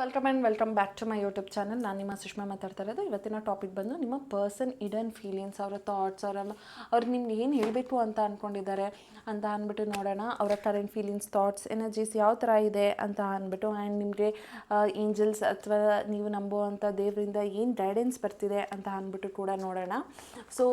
Welcome and welcome back to my YouTube channel ನಾನು ನಿಮ್ಮ ಸುಷ್ಮಾ ಮಾತಾಡ್ತಾ ಇರೋದು. ಇವತ್ತಿನ ಟಾಪಿಕ್ ಬಂದು ನಿಮ್ಮ ಪರ್ಸನ್ ಇಡನ್ ಫೀಲಿಂಗ್ಸ್ ಅವರ ಥಾಟ್ಸ್ ಅವರ ಅವ್ರು ನಿಮ್ಗೆ ಏನು ಹೇಳಬೇಕು ಅಂತ ಅಂದ್ಕೊಂಡಿದ್ದಾರೆ ಅಂತ ಅಂದ್ಬಿಟ್ಟು ನೋಡೋಣ. ಅವರ ಕರೆಂಟ್ ಫೀಲಿಂಗ್ಸ್ ಥಾಟ್ಸ್ ಎನರ್ಜೀಸ್ ಯಾವ ಥರ ಇದೆ ಅಂತ ಅಂದ್ಬಿಟ್ಟು ಆ್ಯಂಡ್ ನಿಮಗೆ ಏಂಜಲ್ಸ್ ಅಥವಾ ನೀವು ನಂಬುವಂಥ ದೇವರಿಂದ ಏನು ಗೈಡೆನ್ಸ್ ಬರ್ತಿದೆ ಅಂತ ಅಂದ್ಬಿಟ್ಟು ಕೂಡ ನೋಡೋಣ. ಸೊ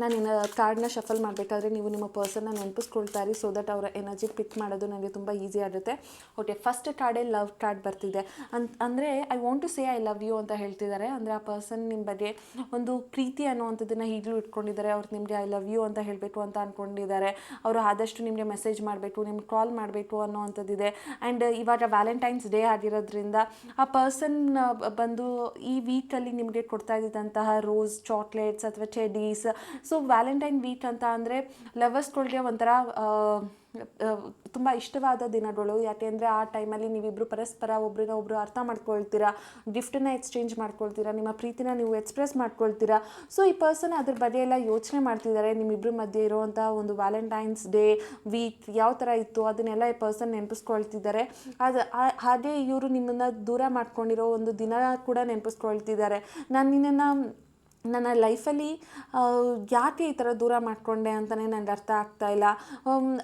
ನಾನು ಇನ್ನು ಕಾರ್ಡ್ನ ಶಫಲ್ ಮಾಡಬೇಕಾದ್ರೆ ನೀವು ನಿಮ್ಮ ಪರ್ಸನ್ನ ನೆನಪಿಸ್ಕೊಳ್ತಾ ಇರಿ ಸೊ ದಟ್ ಅವರ ಎನರ್ಜಿ ಪಿಕ್ ಮಾಡೋದು ನನಗೆ ತುಂಬ ಈಸಿ ಆಗುತ್ತೆ. ಓಕೆ ಫಸ್ಟ್ ಕಾರ್ಡೇ ಲವ್ ಕಾರ್ಡ್ ಬರ್ತಿದೆ. ಅಂತ ಅಂದರೆ I want to say I love you ಅಂತ ಹೇಳ್ತಿದ್ದಾರೆ. ಅಂದರೆ ಆ ಪರ್ಸನ್ ನಿಮ್ಮ ಬಗ್ಗೆ ಒಂದು ಪ್ರೀತಿ ಅನ್ನುವಂಥದ್ದನ್ನು ಈಗಲೂ ಇಟ್ಕೊಂಡಿದ್ದಾರೆ. ಅವ್ರು ನಿಮಗೆ ಐ ಲವ್ ಯು ಅಂತ ಹೇಳಬೇಕು ಅಂತ ಅಂದ್ಕೊಂಡಿದ್ದಾರೆ ಅವರು ಆದಷ್ಟು ನಿಮಗೆ ಮೆಸೇಜ್ ಮಾಡಬೇಕು, ನಿಮ್ಗೆ ಕಾಲ್ ಮಾಡಬೇಕು ಅನ್ನೋವಂಥದ್ದಿದೆ. ಆ್ಯಂಡ್ ಇವಾಗ ವ್ಯಾಲೆಂಟೈನ್ಸ್ ಡೇ ಆಗಿರೋದ್ರಿಂದ ಆ ಪರ್ಸನ್ ಬಂದು ಈ ವೀಕಲ್ಲಿ ನಿಮಗೆ ಕೊಡ್ತಾ ಇದ್ದಂತಹ ರೋಸ್ ಚಾಕ್ಲೇಟ್ಸ್ ಅಥವಾ ಚೆಡೀಸ್ ಸೊ ವ್ಯಾಲೆಂಟೈನ್ ವೀಕ್ ಅಂತ ಅಂದರೆ ಲವರ್ಸ್ಗಳಿಗೆ ಒಂಥರ ತುಂಬ ಇಷ್ಟವಾದ ದಿನಗಳು. ಯಾಕೆಂದರೆ ಆ ಟೈಮಲ್ಲಿ ನೀವಿಬ್ಬರು ಪರಸ್ಪರ ಒಬ್ರನ್ನ ಒಬ್ಬರು ಅರ್ಥ ಮಾಡ್ಕೊಳ್ತೀರಾ ಗಿಫ್ಟನ್ನ ಎಕ್ಸ್ಚೇಂಜ್ ಮಾಡ್ಕೊಳ್ತೀರಾ, ನಿಮ್ಮ ಪ್ರೀತಿನ ನೀವು ಎಕ್ಸ್ಪ್ರೆಸ್ ಮಾಡ್ಕೊಳ್ತೀರಾ. ಸೊ ಈ ಪರ್ಸನ್ ಅದ್ರ ಬಗ್ಗೆ ಎಲ್ಲ ಯೋಚನೆ ಮಾಡ್ತಿದ್ದಾರೆ ನಿಮ್ಮಿಬ್ಬರ ಮಧ್ಯೆ ಇರುವಂಥ ಒಂದು ವ್ಯಾಲೆಂಟೈನ್ಸ್ ಡೇ ವೀಕ್ ಯಾವ ಥರ ಇತ್ತು ಅದನ್ನೆಲ್ಲ ಈ ಪರ್ಸನ್ ನೆನಪಿಸ್ಕೊಳ್ತಿದ್ದಾರೆ ಅದು ಹಾಗೆ ಇವರು ನಿಮ್ಮನ್ನು ದೂರ ಮಾಡ್ಕೊಂಡಿರೋ ಒಂದು ದಿನ ಕೂಡ ನೆನಪಿಸ್ಕೊಳ್ತಿದ್ದಾರೆ ನಾನು ನಿನ್ನನ್ನು ನನ್ನ ಲೈಫಲ್ಲಿ ಯಾಕೆ ಈ ಥರ ದೂರ ಮಾಡಿಕೊಂಡೆ ಅಂತಲೇ ನನಗೆ ಅರ್ಥ ಆಗ್ತಾ ಇಲ್ಲ.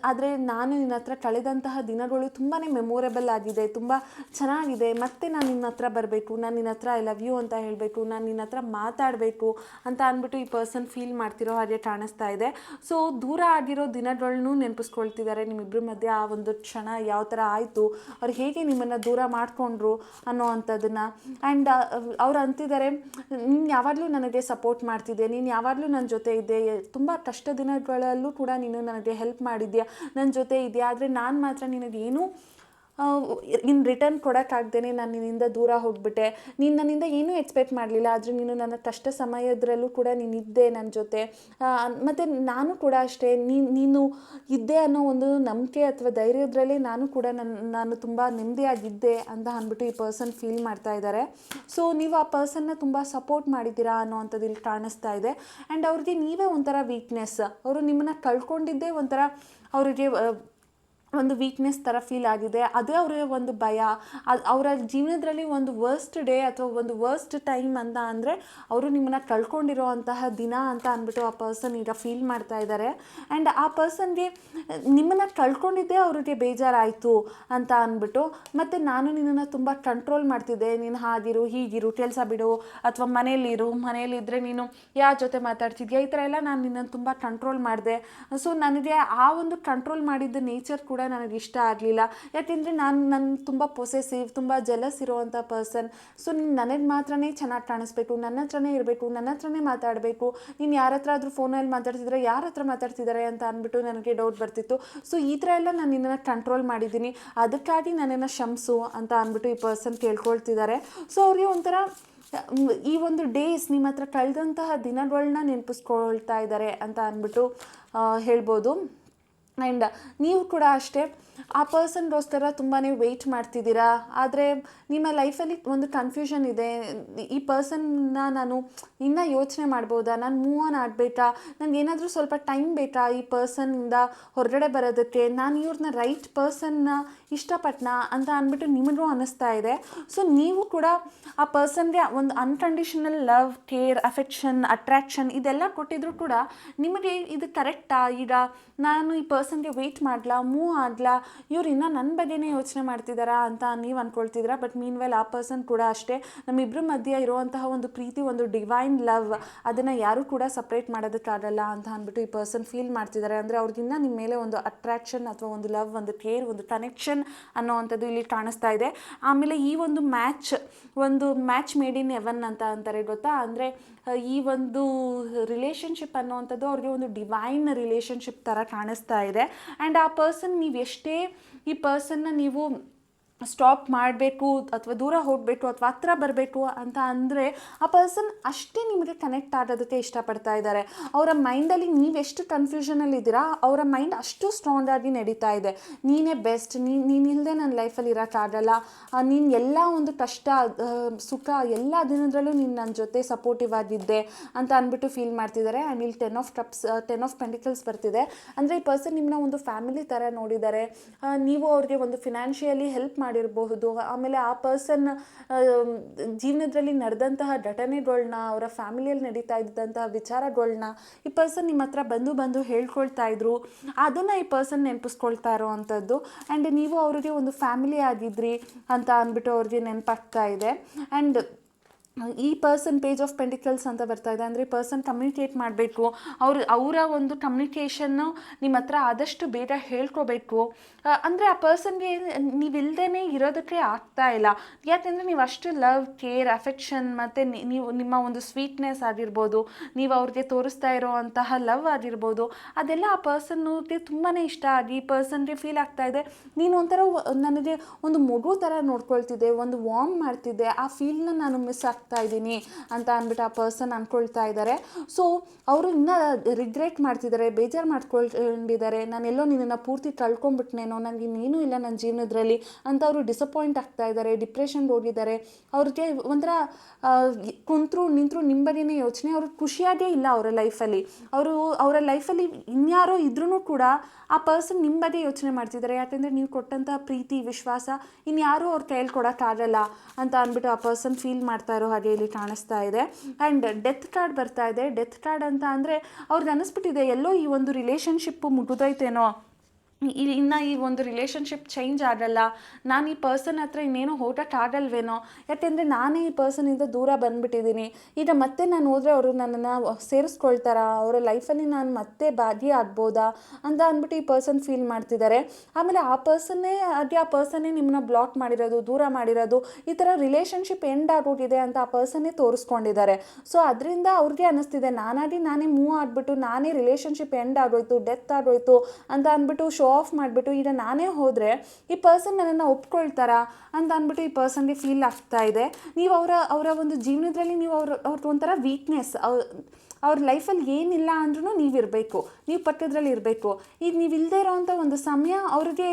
ಆದರೆ ನಾನು ನಿನ್ನ ಹತ್ರ ಕಳೆದಂತಹ ದಿನಗಳು ತುಂಬಾ ಮೆಮೊರೇಬಲ್ ಆಗಿದೆ, ತುಂಬ ಚೆನ್ನಾಗಿದೆ. ಮತ್ತೆ ನಾನು ನಿನ್ನ ಹತ್ರ ಬರಬೇಕು, ನಾನು ನಿನ್ನ ಹತ್ರ ಐ ಲವ್ ಯು ಅಂತ ಹೇಳಬೇಕು, ನಾನು ನಿನ್ನ ಹತ್ರ ಮಾತಾಡಬೇಕು ಅಂತ ಅಂದ್ಬಿಟ್ಟು ಈ ಪರ್ಸನ್ ಫೀಲ್ ಮಾಡ್ತಿರೋ ಹಾಗೆ ಕಾಣಿಸ್ತಾ ಇದೆ. ಸೊ ದೂರ ಆಗಿರೋ ದಿನಗಳನ್ನೂ ನೆನಪಿಸ್ಕೊಳ್ತಿದ್ದಾರೆ ನಿಮ್ಮಿಬ್ಬರ ಮಧ್ಯೆ ಆ ಒಂದು ಕ್ಷಣ, ಯಾವ ಥರ ಆಯಿತು, ಅವ್ರು ಹೇಗೆ ನಿಮ್ಮನ್ನು ದೂರ ಮಾಡಿಕೊಂಡ್ರು ಅನ್ನೋ ಅಂಥದ್ದನ್ನು. ಆ್ಯಂಡ್ ಅವ್ರು ಅಂತಿದ್ದಾರೆ ಯಾವಾಗಲೂ ನನಗೆ ಸಪೋರ್ಟ್ ಮಾಡ್ತಿದ್ದೆ. ನೀನು ಯಾವಾಗಲೂ ನನ್ನ ಜೊತೆ ಇದ್ದೆ. ತುಂಬ ಕಷ್ಟ ದಿನಗಳಲ್ಲೂ ಕೂಡ ನೀನು ನನಗೆ ಹೆಲ್ಪ್ ಮಾಡಿದ್ಯಾ? ನನ್ನ ಜೊತೆ ಇದೆಯಾ? ಆದರೆ ನಾನು ಮಾತ್ರ ನಿನಗೇನು ಇನ್ ರಿಟರ್ನ್ ಕೊಡೋಕ್ಕಾಗ್ದೇ ನಾನು ನಿನ್ನಿಂದ ದೂರ ಹೋಗ್ಬಿಟ್ಟೆ. ನೀನು ನನ್ನಿಂದ ಏನೂ ಎಕ್ಸ್ಪೆಕ್ಟ್ ಮಾಡಲಿಲ್ಲ, ಆದರೆ ನೀನು ನನ್ನ ಕಷ್ಟ ಸಮಯದ್ರಲ್ಲೂ ಕೂಡ ನೀನು ಇದ್ದೆ ನನ್ನ ಜೊತೆ. ಮತ್ತು ನಾನು ಕೂಡ ಅಷ್ಟೇ ನೀನು ಇದ್ದೆ ಅನ್ನೋ ಒಂದು ನಂಬಿಕೆ ಅಥವಾ ಧೈರ್ಯದ್ರಲ್ಲಿ ನಾನು ಕೂಡ ನನ್ನ ನಾನು ತುಂಬ ನೆಮ್ಮದಿಯಾಗಿದ್ದೆ ಅಂತ ಅಂದ್ಬಿಟ್ಟು ಈ ಪರ್ಸನ್ ಫೀಲ್ ಮಾಡ್ತಾ ಇದ್ದಾರೆ ಸೊ ನೀವು ಆ ಪರ್ಸನ್ನ ತುಂಬ ಸಪೋರ್ಟ್ ಮಾಡಿದ್ದೀರಾ ಅನ್ನೋವಂಥದ್ದು ಇಲ್ಲಿ ಕಾಣಿಸ್ತಾ ಇದೆ. ಆ್ಯಂಡ್ ಅವ್ರಿಗೆ ನೀವೇ ಒಂಥರ ವೀಕ್ನೆಸ್ ಅವರು ನಿಮ್ಮನ್ನು ಕಳ್ಕೊಂಡಿದ್ದೇ ಒಂಥರ ಅವರಿಗೆ ಒಂದು ವೀಕ್ನೆಸ್ ಥರ ಫೀಲ್ ಆಗಿದೆ. ಅದೇ ಅವರ ಒಂದು ಭಯ. ಅದು ಅವರ ಜೀವನದಲ್ಲಿ ಒಂದು ವರ್ಸ್ಟ್ ಡೇ ಅಥವಾ ಒಂದು ವರ್ಸ್ಟ್ ಟೈಮ್ ಅಂತ ಅಂದರೆ ಅವರು ನಿಮ್ಮನ್ನು ಕಳ್ಕೊಂಡಿರೋ ಅಂತಹ ದಿನ ಅಂತ ಅಂದ್ಬಿಟ್ಟು ಆ ಪರ್ಸನ್ ಈಗ ಫೀಲ್ ಮಾಡ್ತಾ ಇದ್ದಾರೆ ಆ್ಯಂಡ್ ಆ ಪರ್ಸನ್ಗೆ ನಿಮ್ಮನ್ನು ಕಳ್ಕೊಂಡಿದ್ದೇ ಅವರಿಗೆ ಬೇಜಾರಾಯಿತು ಅಂತ ಅಂದ್ಬಿಟ್ಟು ಮತ್ತು ನಾನು ನಿನ್ನನ್ನು ತುಂಬ ಕಂಟ್ರೋಲ್ ಮಾಡ್ತಿದ್ದೆ. ನೀನು ಹಾಗಿರು, ಹೀಗಿರು, ಕೆಲಸ ಬಿಡು ಅಥವಾ ಮನೇಲಿರು ಮನೇಲಿದ್ದರೆ ನೀನು ಯಾರ ಜೊತೆ ಮಾತಾಡ್ತಿದ್ಯಾ? ಈ ಥರ ಎಲ್ಲ ನಾನು ನಿನ್ನನ್ನು ತುಂಬ ಕಂಟ್ರೋಲ್ ಮಾಡಿದೆ. ಸೊ ನನಗೆ ಆ ಒಂದು ಕಂಟ್ರೋಲ್ ಮಾಡಿದ್ದ ನೇಚರ್ ಕೂಡ ನನಗೆ ಇಷ್ಟ ಆಗಲಿಲ್ಲ. ಯಾಕೆಂದರೆ ನಾನು ನನ್ನ ತುಂಬ ಪೊಸೆಸಿವ್ ತುಂಬ ಜಲಸ್ ಇರೋವಂಥ ಪರ್ಸನ್ ಸೊ ನೀನು ನನಗೆ ಮಾತ್ರನೇ ಚೆನ್ನಾಗಿ ಕಾಣಿಸ್ಬೇಕು ನನ್ನ ಹತ್ರನೇ ಇರಬೇಕು ನನ್ನ ಹತ್ರನೇ ಮಾತಾಡಬೇಕು. ನೀನು ಯಾರ ಹತ್ರ ಆದರೂ ಫೋನಲ್ಲಿ ಮಾತಾಡ್ತಿದ್ರೆ ಯಾರ ಹತ್ರ ಮಾತಾಡ್ತಿದ್ದಾರೆ ಅಂತ ಅಂದ್ಬಿಟ್ಟು ನನಗೆ ಡೌಟ್ ಬರ್ತಿತ್ತು. ಸೊ ಈ ಥರ ಎಲ್ಲ ನಾನು ನಿನ್ನನ್ನು ಕಂಟ್ರೋಲ್ ಮಾಡಿದ್ದೀನಿ. ಅದಕ್ಕಾಗಿ ನನ್ನನ್ನು ಶಮ್ಸು ಅಂತ ಅಂದ್ಬಿಟ್ಟು ಈ ಪರ್ಸನ್ ಕೇಳ್ಕೊಳ್ತಿದ್ದಾರೆ ಸೊ ಅವ್ರಿಗೆ ಒಂಥರ ಈ ಒಂದು ಡೇಸ್ ನಿಮ್ಮ ಹತ್ರ ಕಳೆದಂತಹ ದಿನಗಳನ್ನ ನೆನಪಿಸ್ಕೊಳ್ತಾ ಇದ್ದಾರೆ ಅಂತ ಅಂದ್ಬಿಟ್ಟು ಹೇಳ್ಬೋದು. ಆ್ಯಂಡ್ ನೀವು ಕೂಡ ಅಷ್ಟೇ, ಆ ಪರ್ಸನ್ಗೋಸ್ಕರ ತುಂಬಾ ವೆಯ್ಟ್ ಮಾಡ್ತಿದ್ದೀರಾ? ಆದರೆ ನಿಮ್ಮ ಲೈಫಲ್ಲಿ ಒಂದು ಕನ್ಫ್ಯೂಷನ್ ಇದೆ. ಈ ಪರ್ಸನ್ನ ನಾನು ಇನ್ನೂ ಯೋಚನೆ ಮಾಡ್ಬೋದಾ? ನಾನು ಮೂವ್ ಆನ್ ಆಗಬೇಕಾ? ನನಗೆ ಏನಾದರೂ ಸ್ವಲ್ಪ ಟೈಮ್ ಬೇಕಾ ಈ ಪರ್ಸನ್ನಿಂದ ಹೊರಗಡೆ ಬರೋದಕ್ಕೆ? ನಾನು ಇವ್ರನ್ನ ರೈಟ್ ಪರ್ಸನ್ನ ಇಷ್ಟಪಟ್ಟನ ಅಂತ ಅಂದ್ಬಿಟ್ಟು ನಿಮಗೂ ಅನ್ನಿಸ್ತಾ ಇದೆ. ಸೊ ನೀವು ಕೂಡ ಆ ಪರ್ಸನ್ಗೆ ಒಂದು unconditional love care affection attraction ಇದೆಲ್ಲ ಕೊಟ್ಟಿದ್ರು ಕೂಡ ನಿಮಗೆ ಇದು ಕರೆಕ್ಟಾ ಈಗ ನಾನು ಈ ಪರ್ಸನ್ಗೆ ವೆಯ್ಟ್ ಮಾಡಲಾ ಮೂವ್ ಆಗ್ಲಾ, ಇವ್ರು ಇನ್ನೂ ನನ್ನ ಬಗ್ಗೆನೇ ಯೋಚನೆ ಮಾಡ್ತಿದ್ದಾರಾ ಅಂತ ನೀವು ಅಂದ್ಕೊಳ್ತಿದ್ದೀರಾ ಬಟ್ ಮೀನ್ ವೆಲ್ ಆ ಪರ್ಸನ್ ಕೂಡ ಅಷ್ಟೇ ನಮ್ಮಿಬ್ಬರ ಮಧ್ಯೆ ಇರುವಂತಹ ಒಂದು ಪ್ರೀತಿ, ಒಂದು ಡಿವೈನ್ ಲವ್ ಅದನ್ನು ಯಾರೂ ಕೂಡ ಸಪ್ರೇಟ್ ಮಾಡೋದಕ್ಕಾಗಲ್ಲ ಅಂತ ಅಂದ್ಬಿಟ್ಟು ಈ ಪರ್ಸನ್ ಫೀಲ್ ಮಾಡ್ತಿದ್ದಾರೆ ಅಂದರೆ ಅವ್ರಿಗಿನ್ನ ನಿಮ್ಮ ಮೇಲೆ ಒಂದು ಅಟ್ರಾಕ್ಷನ್ ಅಥವಾ ಒಂದು ಲವ್ ಒಂದು ಕೇರ್ ಒಂದು ಕನೆಕ್ಷನ್ ಅನ್ನೋವಂಥದ್ದು ಇಲ್ಲಿ ಕಾಣಿಸ್ತಾ ಇದೆ. ಆಮೇಲೆ ಈ ಒಂದು ಮ್ಯಾಚ್ ಒಂದು ಮ್ಯಾಚ್ ಮೇಡ್ ಇನ್ ಎವನ್ ಅಂತ ಅಂತಾರೆ ಗೊತ್ತಾ? ಅಂದರೆ ಈ ಒಂದು ರಿಲೇಷನ್ಶಿಪ್ ಅನ್ನೋವಂಥದ್ದು ಅವ್ರಿಗೆ ಒಂದು ಡಿವೈನ್ ರಿಲೇಷನ್ಶಿಪ್ ಥರ ಕಾಣಿಸ್ತಾ ಆ್ಯಂಡ್ ಆ ಪರ್ಸನ್ ನೀವು ಎಷ್ಟೇ ಈ ಪರ್ಸನ್ನ ನೀವು ಸ್ಟಾಪ್ ಮಾಡಬೇಕು ಅಥವಾ ದೂರ ಹೋಗಬೇಕು ಅಥವಾ ಹತ್ರ ಬರಬೇಕು ಅಂತ ಅಂದರೆ ಆ ಪರ್ಸನ್ ಅಷ್ಟೇ ನಿಮಗೆ ಕನೆಕ್ಟ್ ಆಗೋದಕ್ಕೆ ಇಷ್ಟಪಡ್ತಾ ಇದ್ದಾರೆ. ಅವರ ಮೈಂಡಲ್ಲಿ ನೀವೆಷ್ಟು ಕನ್ಫ್ಯೂಷನಲ್ಲಿ ಇದ್ದೀರಾ, ಅವರ ಮೈಂಡ್ ಅಷ್ಟು ಸ್ಟ್ರಾಂಗ್ ಆಗಿ ನಡೀತಾ ಇದೆ. ನೀನೇ ಬೆಸ್ಟ್ ನೀನು ನೀನಿಲ್ಲದೆ ನನ್ನ ಲೈಫಲ್ಲಿ ಇರೋಕ್ಕಾಗಲ್ಲ ನೀನು ಎಲ್ಲ ಒಂದು ಕಷ್ಟ ಸುಖ ಎಲ್ಲ ದಿನದಲ್ಲೂ ನೀನು ನನ್ನ ಜೊತೆ ಸಪೋರ್ಟಿವ್ ಆಗಿದ್ದೆ ಅಂತ ಅಂದ್ಬಿಟ್ಟು ಫೀಲ್ ಮಾಡ್ತಿದ್ದಾರೆ. ಆ್ಯಂಡ್ ಇಲ್ಲಿ ten of cups ten of pentacles ಬರ್ತಿದೆ. ಅಂದರೆ ಈ ಪರ್ಸನ್ ನಿಮ್ಮನ್ನ ಒಂದು ಫ್ಯಾಮಿಲಿ ಥರ ನೋಡಿದ್ದಾರೆ. ನೀವು ಅವ್ರಿಗೆ ಒಂದು ಫಿನಾನ್ಷಿಯಲಿ ಹೆಲ್ಪ್ ಮಾಡಿರಬಹುದು. ಆಮೇಲೆ ಆ ಪರ್ಸನ್ ಜೀವನದಲ್ಲಿ ನಡೆದಂತಹ ಘಟನೆಗಳನ್ನ ಅವರ ಫ್ಯಾಮಿಲಿಯಲ್ಲಿ ನಡೀತಾ ಇದ್ದಂತಹ ವಿಚಾರಗಳನ್ನ ಈ ಪರ್ಸನ್ ನಿಮ್ಮ ಹತ್ರ ಬಂದು ಬಂದು ಹೇಳ್ಕೊಳ್ತಾ ಇದ್ರು. ಅದನ್ನು ಈ ಪರ್ಸನ್ ನೆನಪಿಸ್ಕೊಳ್ತಾ ಇರೋ ಅಂಥದ್ದು ಆ್ಯಂಡ್ ನೀವು ಅವರಿಗೆ ಒಂದು ಫ್ಯಾಮಿಲಿ ಆಗಿದ್ರಿ ಅಂತ ಅಂದ್ಬಿಟ್ಟು ಅವ್ರಿಗೆ ನೆನಪಾಗ್ತಾ ಇದೆ. ಆ್ಯಂಡ್ ಈ ಪರ್ಸನ್ ಪೇಜ್ ಆಫ್ ಪೆಂಟಿಕಲ್ಸ್ ಅಂತ ಬರ್ತಾ ಇದೆ. ಅಂದರೆ ಪರ್ಸನ್ ಕಮ್ಯುನಿಕೇಟ್ ಮಾಡಬೇಕು. ಅವ್ರ, ಅವರ ಒಂದು ಕಮ್ಯುನಿಕೇಷನ್ನು ನಿಮ್ಮ ಹತ್ರ ಆದಷ್ಟು ಬೇಗ ಹೇಳ್ಕೋಬೇಕು. ಅಂದರೆ ಆ ಪರ್ಸನ್ಗೆ ನೀವಿಲ್ದೇ ಇರೋದಕ್ಕೆ ಆಗ್ತಾ ಇಲ್ಲ. ಯಾಕೆಂದರೆ ನೀವು ಅಷ್ಟು ಲವ್ ಕೇರ್ ಅಫೆಕ್ಷನ್ ಮತ್ತು ನೀವು ನಿಮ್ಮ ಒಂದು ಸ್ವೀಟ್ನೆಸ್ ಆಗಿರ್ಬೋದು, ನೀವು ಅವ್ರಿಗೆ ತೋರಿಸ್ತಾ ಇರೋವಂತಹ ಲವ್ ಆಗಿರ್ಬೋದು, ಅದೆಲ್ಲ ಆ ಪರ್ಸನ್ಗೆ ತುಂಬಾ ಇಷ್ಟ ಆಗಿ ಪರ್ಸನ್ಗೆ ಫೀಲ್ ಆಗ್ತಾ ಇದೆ. ನೀನು ಒಂಥರ ನನಗೆ ಒಂದು ಮಗು ಥರ ನೋಡ್ಕೊಳ್ತಿದ್ದೆ, ಒಂದು ವಾರ್ಮ್ ಮಾಡ್ತಿದ್ದೆ. ಆ ಫೀಲ್ನ ನಾನು ಮಿಸ್ ಆಗ್ತಾ ಇದ್ದೀನಿ ಅಂತ ಅಂದ್ಬಿಟ್ಟು ಆ ಪರ್ಸನ್ ಅಂದ್ಕೊಳ್ತಾ ಇದ್ದಾರೆ. ಸೊ ಅವರು ಇನ್ನೂ ರಿಗ್ರೆಟ್ ಮಾಡ್ತಿದ್ದಾರೆ, ಬೇಜಾರು ಮಾಡ್ಕೊಳ್ಕೊಂಡಿದ್ದಾರೆ ನಾನೆಲ್ಲೋ ನಿನ್ನನ್ನು ಪೂರ್ತಿ ಕಳ್ಕೊಂಡ್ಬಿಟ್ನೇನೋ ನನಗೆ ಇನ್ನೇನೂ ಇಲ್ಲ ನನ್ನ ಜೀವನದಲ್ಲಿ ಅಂತ ಅವರು ಡಿಸಪಾಯಿಂಟ್ ಆಗ್ತಾ ಇದ್ದಾರೆ ಡಿಪ್ರೆಷನ್ ಹೋಗಿದ್ದಾರೆ. ಅವ್ರಿಗೆ ಒಂಥರ ಕುಂತರು ನಿಮ್ಮ ಬಗ್ಗೆ ಯೋಚನೆ ಅವ್ರಿಗೆ ಖುಷಿಯಾಗೇ ಇಲ್ಲ ಅವರ ಲೈಫಲ್ಲಿ ಅವರು ಅವರ ಲೈಫಲ್ಲಿ ಇನ್ಯಾರೋ ಇದ್ರೂ ಕೂಡ ಆ ಪರ್ಸನ್ ನಿಮ್ಮ ಬಗ್ಗೆ ಯೋಚನೆ ಮಾಡ್ತಿದ್ದಾರೆ. ಯಾಕೆಂದರೆ ನೀವು ಕೊಟ್ಟಂಥ ಪ್ರೀತಿ, ವಿಶ್ವಾಸ ಇನ್ಯಾರೂ ಅವ್ರ ಕೈಯಲ್ಲಿ ಕೊಡೋಕ್ಕಾಗಲ್ಲ ಅಂತ ಅಂದ್ಬಿಟ್ಟು ಆ ಪರ್ಸನ್ ಫೀಲ್ ಮಾಡ್ತಾ ಇರೋ ಇಲ್ಲಿ ಕಾಣಿಸ್ತಾ ಇದೆ. ಆ್ಯಂಡ್ ಡೆತ್ ಕಾರ್ಡ್ ಬರ್ತಾ ಇದೆ. ಡೆತ್ ಕಾರ್ಡ್ ಅಂತ ಅಂದರೆ ಅವ್ರಿಗೆ ಅನಿಸ್ಬಿಟ್ಟಿದೆ, ಎಲ್ಲೋ ಈ ಒಂದು ರಿಲೇಷನ್ಶಿಪ್ಪು ಮುಗಿದೋಯ್ತೇನೋ ಇಲ್ಲಿ ಇನ್ನು ಈ ಒಂದು ರಿಲೇಷನ್ಶಿಪ್ ಚೇಂಜ್ ಆಗಲ್ಲ. ನಾನು ಈ ಪರ್ಸನ್ ಹತ್ರ ಇನ್ನೇನೋ ಹೋಗಕ್ಕೆ ಆಗಲ್ವೇನೋ? ಯಾಕೆಂದರೆ ನಾನೇ ಈ ಪರ್ಸನಿಂದ ದೂರ ಬಂದುಬಿಟ್ಟಿದ್ದೀನಿ ಈಗ ಮತ್ತೆ ನಾನು ಹೋದರೆ ಅವರು ನನ್ನನ್ನು ಸೇರಿಸ್ಕೊಳ್ತಾರಾ? ಅವರ ಲೈಫಲ್ಲಿ ನಾನು ಮತ್ತೆ ಭಾಗಿಯಾಗ್ಬೋದಾ ಅಂತ ಅಂದ್ಬಿಟ್ಟು ಈ ಪರ್ಸನ್ ಫೀಲ್ ಮಾಡ್ತಿದ್ದಾರೆ ಆಮೇಲೆ ಆ ಪರ್ಸನ್ನೇ ಅದೇ ಆ ಪರ್ಸನ್ನೇ ನಿಮ್ಮನ್ನ ಬ್ಲಾಕ್ ಮಾಡಿರೋದು, ದೂರ ಮಾಡಿರೋದು, ಈ ಥರ ರಿಲೇಷನ್ಶಿಪ್ ಎಂಡ್ ಆಗೋಗಿದೆ ಅಂತ ಆ ಪರ್ಸನ್ನೇ ತೋರಿಸ್ಕೊಂಡಿದ್ದಾರೆ ಸೊ ಅದರಿಂದ ಅವ್ರಿಗೆ ಅನ್ನಿಸ್ತಿದೆ ನಾನಾಗಿ ನಾನೇ ಮೂವ್ ಆಗಿಬಿಟ್ಟು, ನಾನೇ ರಿಲೇಷನ್ಶಿಪ್ ಎಂಡ್ ಆಗೋಯ್ತು ಡೆತ್ ಆಗೋಯ್ತು ಅಂತ ಅಂದ್ಬಿಟ್ಟು ಶೋ ಆಫ್ ಮಾಡಿಬಿಟ್ಟು ಈಗ ನಾನೇ ಹೋದರೆ ಈ ಪರ್ಸನ್ ನನ್ನನ್ನು ಒಪ್ಕೊಳ್ತಾರಾ ಅಂತ ಅಂದ್ಬಿಟ್ಟು ಈ ಪರ್ಸನ್ಗೆ ಫೀಲ್ ಆಗ್ತಾ ಇದೆ. ನೀವು ಅವರ ಅವರ ಒಂದು ಜೀವನದಲ್ಲಿ ನೀವು ಅವ್ರ ಅವ್ರದ್ದು ಒಂಥರ ವೀಕ್ನೆಸ್ ಅವ್ರ ಲೈಫಲ್ಲಿ ಏನಿಲ್ಲ ಅಂದ್ರೂ ನೀವಿರಬೇಕು. ನೀವು ಪಕ್ಕದ್ರಲ್ಲಿ ಇರಬೇಕು. ಈಗ ನೀವು ಇಲ್ಲದೆ ಇರೋವಂಥ ಒಂದು ಸಮಯ ಅವ್ರಿಗೆ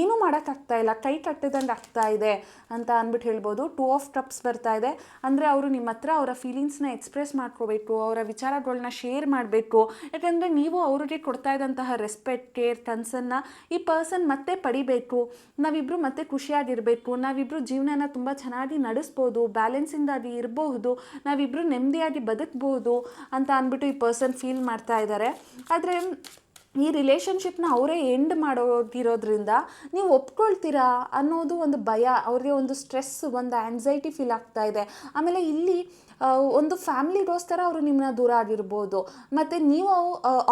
ಏನೂ ಮಾಡೋಕ್ಕಾಗ್ತಾ ಇಲ್ಲ. ಕೈ ಕಟ್ಟಿದಂಗೆ ಆಗ್ತಾ ಇದೆ ಅಂತ ಅಂದ್ಬಿಟ್ಟು ಹೇಳ್ಬೋದು. ಟೂ ಆಫ್ ಟ್ರಪ್ಸ್ ಬರ್ತಾ ಇದೆ. ಅಂದರೆ ಅವರು ನಿಮ್ಮ ಹತ್ರ ಅವರ ಫೀಲಿಂಗ್ಸ್ನ ಎಕ್ಸ್ಪ್ರೆಸ್ ಮಾಡ್ಕೋಬೇಕು, ಅವರ ವಿಚಾರಗಳನ್ನ ಶೇರ್ ಮಾಡಬೇಕು. ಯಾಕಂದರೆ ನೀವು ಅವರಿಗೆ ಕೊಡ್ತಾ ಇದ್ದಂತಹ ರೆಸ್ಪೆಕ್ಟ್ ಕೇರ್ ಕನ್ಸನ್ನ ಈ ಪರ್ಸನ್ ಮತ್ತೆ ಪಡಿಬೇಕು. ನಾವಿಬ್ಬರು ಮತ್ತೆ ಖುಷಿಯಾಗಿರಬೇಕು. ನಾವಿಬ್ಬರು ಜೀವನನ ತುಂಬ ಚೆನ್ನಾಗಿ ನಡೆಸ್ಬೋದು ಬ್ಯಾಲೆನ್ಸಿಂದಾಗಿ ಇರಬಹುದು. ನಾವಿಬ್ಬರು ನೆಮ್ಮದಿಯಾಗಿ ಬದುಕಬಹುದು ಅಂತ ಅಂದ್ಬಿಟ್ಟು ಈ ಪರ್ಸನ್ ಫೀಲ್ ಮಾಡ್ತಾ ಇದ್ದಾರೆ ಆದರೆ ಈ ರಿಲೇಷನ್ಶಿಪ್ನ ಅವರೇ ಎಂಡ್ ಮಾಡೋದಿರೋದ್ರಿಂದ ನೀವು ಒಪ್ಕೊಳ್ತೀರಾ ಅನ್ನೋದು ಒಂದು ಭಯ, ಅವ್ರಿಗೆ ಒಂದು ಸ್ಟ್ರೆಸ್ ಒಂದು ಆ್ಯಂಗ್ಸೈಟಿ ಫೀಲ್ ಆಗ್ತಾ ಇದೆ. ಆಮೇಲೆ ಇಲ್ಲಿ ಒಂದು ಫ್ಯಾಮಿಲಿಗೋಸ್ಕರ ಅವರು ನಿಮ್ಮನ್ನ ದೂರ ಆಗಿರ್ಬೋದು. ಮತ್ತು ನೀವು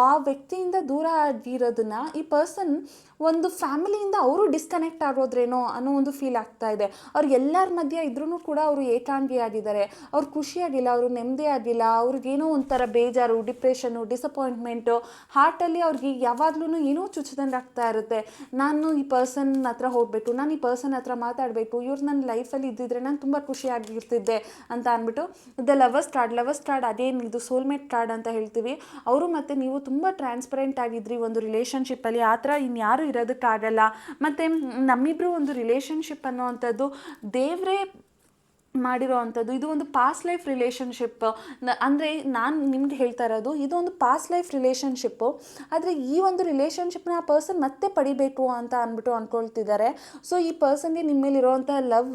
ಆ, ವ್ಯಕ್ತಿಯಿಂದ ದೂರ ಆಗಿರೋದನ್ನ ಈ ಪರ್ಸನ್ ಒಂದು ಫ್ಯಾಮಿಲಿಯಿಂದ ಅವರು ಡಿಸ್ಕನೆಕ್ಟ್ ಆಗೋದ್ರೇನೋ ಅನ್ನೋ ಒಂದು ಫೀಲ್ ಆಗ್ತಾ ಇದೆ. ಅವ್ರು ಎಲ್ಲರ ಮಧ್ಯೆ ಇದ್ರೂ ಕೂಡ ಅವರು ಏಕಾಂಗಿಯಾಗಿದ್ದಾರೆ. ಅವ್ರು ಖುಷಿಯಾಗಿಲ್ಲ ಅವರು ನೆಮ್ಮದಿ ಆಗಿಲ್ಲ ಅವ್ರಿಗೇನೋ ಒಂಥರ ಬೇಜಾರು ಡಿಪ್ರೆಷನು ಡಿಸಪಾಯಿಂಟ್ಮೆಂಟು ಹಾರ್ಟಲ್ಲಿ ಅವ್ರಿಗೆ ಯಾವಾಗ್ಲೂ ಏನೋ ಚುಚ್ಚದಂಗೆ ಆಗ್ತಾ ಇರುತ್ತೆ. ನಾನು ಈ ಪರ್ಸನ್ ಹತ್ರ ಹೋಗಬೇಕು ನಾನು ಈ ಪರ್ಸನ್ ಹತ್ರ ಮಾತಾಡಬೇಕು ಇವ್ರು ನನ್ನ ಲೈಫಲ್ಲಿ ಇದ್ದಿದ್ರೆ ನಾನು ತುಂಬ ಖುಷಿಯಾಗಿರ್ತಿದ್ದೆ ಅಂತ ಅಂದ್ಬಿಟ್ಟು the lovers trad lovers trad ಅದೇನು ಇದು ಸೋಲ್ಮೇಟ್ ಕಾರ್ಡ್ ಅಂತ ಹೇಳ್ತೀವಿ. ಅವರು ಮತ್ತು ನೀವು ತುಂಬ ಟ್ರಾನ್ಸ್ಪರೆಂಟ್ ಆಗಿದ್ರಿ ಒಂದು ರಿಲೇಷನ್ಶಿಪ್ಪಲ್ಲಿ ಆ ಥರ ಇನ್ಯಾರೂ ಇರೋದಕ್ಕಾಗಲ್ಲ. ಮತ್ತು ನಮ್ಮಿಬ್ಬರು ಒಂದು ರಿಲೇಷನ್ಶಿಪ್ ಅನ್ನೋವಂಥದ್ದು ದೇವರೇ ಮಾಡಿರೋ ಅಂಥದ್ದು, ಇದು ಒಂದು ಪಾಸ್ ಲೈಫ್ ರಿಲೇಷನ್ಶಿಪ್ ಅಂದರೆ ನಾನು ನಿಮ್ಗೆ ಹೇಳ್ತಾ ಇರೋದು, ಇದು ಒಂದು ಪಾಸ್ ಲೈಫ್ ರಿಲೇಷನ್ಶಿಪ್ಪು ಆದರೆ ಈ ಒಂದು ರಿಲೇಷನ್ಶಿಪ್ನ ಆ ಪರ್ಸನ್ ಮತ್ತೆ ಪಡಿಬೇಕು ಅಂತ ಅಂದ್ಬಿಟ್ಟು ಅಂದ್ಕೊಳ್ತಿದ್ದಾರೆ ಸೊ ಈ ಪರ್ಸನ್ಗೆ ನಿಮ್ಮ ಮೇಲಿರುವಂಥ ಲವ್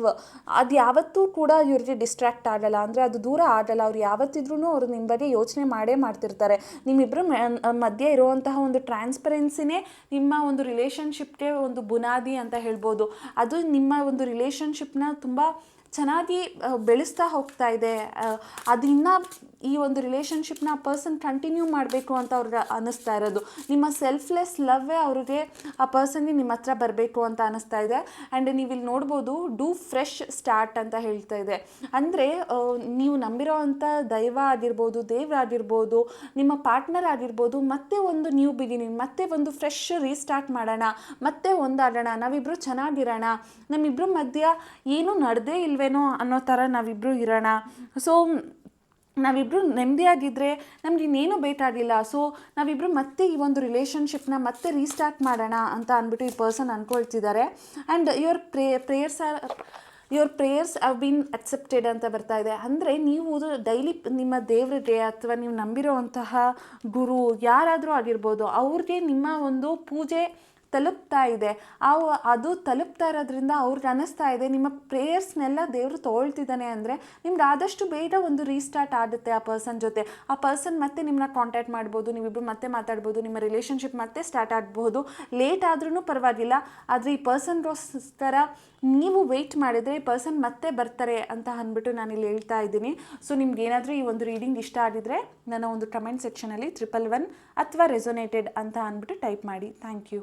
ಅದು ಯಾವತ್ತೂ ಕೂಡ ಇವ್ರಿಗೆ ಡಿಸ್ಟ್ರಾಕ್ಟ್ ಆಗಲ್ಲ. ಅಂದರೆ ಅದು ದೂರ ಆಗಲ್ಲ. ಅವ್ರು ಯಾವತ್ತಿದ್ರೂ ಅವರು ನಿಮ್ಮ ಬಗ್ಗೆ ಯೋಚನೆ ಮಾಡೇ ಮಾಡ್ತಿರ್ತಾರೆ. ನಿಮ್ಮಿಬ್ಬರ ಮಧ್ಯೆ ಇರುವಂತಹ ಒಂದು ಟ್ರಾನ್ಸ್ಪರೆನ್ಸಿನೇ ನಿಮ್ಮ ಒಂದು ರಿಲೇಷನ್ಶಿಪ್ಗೆ ಒಂದು ಬುನಾದಿ ಅಂತ ಹೇಳ್ಬೋದು. ಅದು ನಿಮ್ಮ ಒಂದು ರಿಲೇಷನ್ಶಿಪ್ನ ತುಂಬ ಚೆನ್ನಾಗಿ ಬೆಳೆಸ್ತಾ ಹೋಗ್ತಾ ಇದೆ. ಅದನ್ನ ಈ ಒಂದು ರಿಲೇಷನ್ಶಿಪ್ನ ಆ ಪರ್ಸನ್ ಕಂಟಿನ್ಯೂ ಮಾಡಬೇಕು ಅಂತ ಅವ್ರಿಗೆ ಅನ್ನಿಸ್ತಾ ಇರೋದು. ನಿಮ್ಮ ಸೆಲ್ಫ್ಲೆಸ್ ಲವ್ವೇ ಅವ್ರಿಗೆ ಆ ಪರ್ಸನ್ಗೆ ನಿಮ್ಮ ಹತ್ರ ಬರಬೇಕು ಅಂತ ಅನ್ನಿಸ್ತಾ ಇದೆ. ಆ್ಯಂಡ್ ನೀವು ಇಲ್ಲಿ ನೋಡ್ಬೋದು ಡೂ ಫ್ರೆಶ್ ಸ್ಟಾರ್ಟ್ ಅಂತ ಹೇಳ್ತಾ ಇದೆ. ಅಂದರೆ ನೀವು ನಂಬಿರೋ ಅಂಥ ದೈವ ಆಗಿರ್ಬೋದು, ದೇವ್ರ ಆಗಿರ್ಬೋದು, ನಿಮ್ಮ ಪಾರ್ಟ್ನರ್ ಆಗಿರ್ಬೋದು, ಮತ್ತೆ ಒಂದು ನ್ಯೂ ಬಿಗಿನಿಂಗ್ ಮತ್ತೆ ಒಂದು ಫ್ರೆಶ್ ರೀಸ್ಟಾರ್ಟ್ ಮಾಡೋಣ, ಮತ್ತೆ ಒಂದಾಗೋಣ ನಾವಿಬ್ಬರು ಚೆನ್ನಾಗಿರೋಣ ನಮ್ಮಿಬ್ಬರ ಮಧ್ಯ ಏನೂ ನಡೆದೇ ಇಲ್ವೇನೋ ಅನ್ನೋ ಥರ ನಾವಿಬ್ಬರು ಇರೋಣ. ಸೊ ನಾವಿಬ್ಬರು ನೆಮ್ಮದಿಯಾಗಿದ್ದರೆ ನಮ್ಗೆ ಇನ್ನೇನು ಬೇಕಾಗಿಲ್ಲ ಸೊ ನಾವಿಬ್ಬರು ಮತ್ತೆ ಈ ಒಂದು ರಿಲೇಷನ್ಶಿಪ್ನ ಮತ್ತೆ ರೀಸ್ಟಾರ್ಟ್ ಮಾಡೋಣ ಅಂತ ಅಂದ್ಬಿಟ್ಟು ಈ person ಅಂದ್ಕೊಳ್ತಿದ್ದಾರೆ and your pray prayers are your prayers have been accepted ಅಂತ ಬರ್ತಾ ಇದೆ. ಅಂದರೆ ನೀವು ಡೈಲಿ ನಿಮ್ಮ ದೇವರಿಗೆ ಅಥವಾ ನೀವು ನಂಬಿರುವಂತಹ ಗುರು ಯಾರಾದರೂ ಆಗಿರ್ಬೋದು, ಅವ್ರಿಗೆ ನಿಮ್ಮ ಒಂದು ಪೂಜೆ ತಲುಪ್ತಾ ಇದೆ. ಆ ಅದು ತಲುಪ್ತಾ ಇರೋದ್ರಿಂದ ಅವ್ರಿಗೆ ಅನ್ನಿಸ್ತಾ ಇದೆ, ನಿಮ್ಮ ಪ್ರೇಯರ್ಸ್ನೆಲ್ಲ ದೇವರು ತೊಗೊಳ್ತಿದ್ದಾನೆ ಅಂದರೆ ನಿಮ್ಗೆ ಆದಷ್ಟು ಬೇಗ ಒಂದು ರೀಸ್ಟಾರ್ಟ್ ಆಗುತ್ತೆ ಆ ಪರ್ಸನ್ ಜೊತೆ. ಆ ಪರ್ಸನ್ ಮತ್ತೆ ನಿಮ್ಮನ್ನ ಕಾಂಟ್ಯಾಕ್ಟ್ ಮಾಡ್ಬೋದು ನೀವಿಬ್ಬರು ಮತ್ತೆ ಮಾತಾಡ್ಬೋದು, ನಿಮ್ಮ ರಿಲೇಷನ್ಶಿಪ್ ಮತ್ತೆ ಸ್ಟಾರ್ಟ್ ಆಗ್ಬೋದು ಲೇಟ್ ಆದ್ರೂ ಪರವಾಗಿಲ್ಲ, ಆದರೆ ಈ ಪರ್ಸನ್ಗೋಸ್ಕರ ನೀವು ವೆಯ್ಟ್ ಮಾಡಿದರೆ ಈ ಪರ್ಸನ್ ಮತ್ತೆ ಬರ್ತಾರೆ ಅಂತ ಅಂದ್ಬಿಟ್ಟು ನಾನು ಇಲ್ಲಿ ಹೇಳ್ತಾ ಇದ್ದೀನಿ. ಸೊ ನಿಮ್ಗೆ ಏನಾದರೂ ಈ ಒಂದು ರೀಡಿಂಗ್ ಇಷ್ಟ ಆಗಿದ್ರೆ ನನ್ನ ಒಂದು ಕಮೆಂಟ್ ಸೆಕ್ಷನಲ್ಲಿ ಟ್ರಿಪಲ್ ಒನ್ ಅಥವಾ ರೆಸೊನೇಟೆಡ್ ಅಂತ ಅಂದ್ಬಿಟ್ಟು ಟೈಪ್ ಮಾಡಿ. Thank you